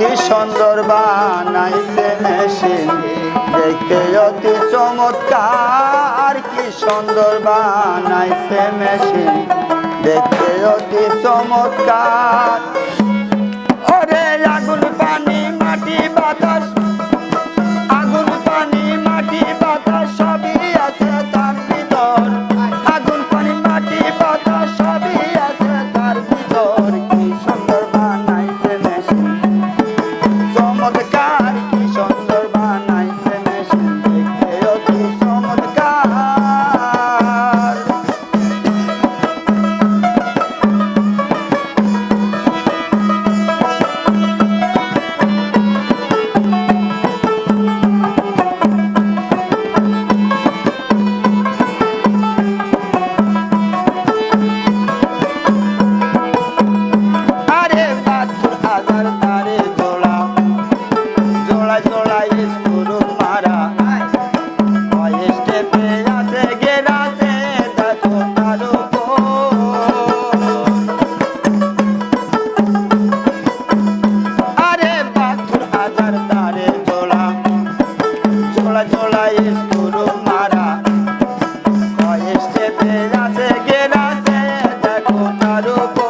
কি সুন্দর বানাইছে মেশিন দেখতে অতি চমৎকার। কি সুন্দর বানাইছে মেশিন দেখতে অতি চমৎকার। আরো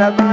Parabéns.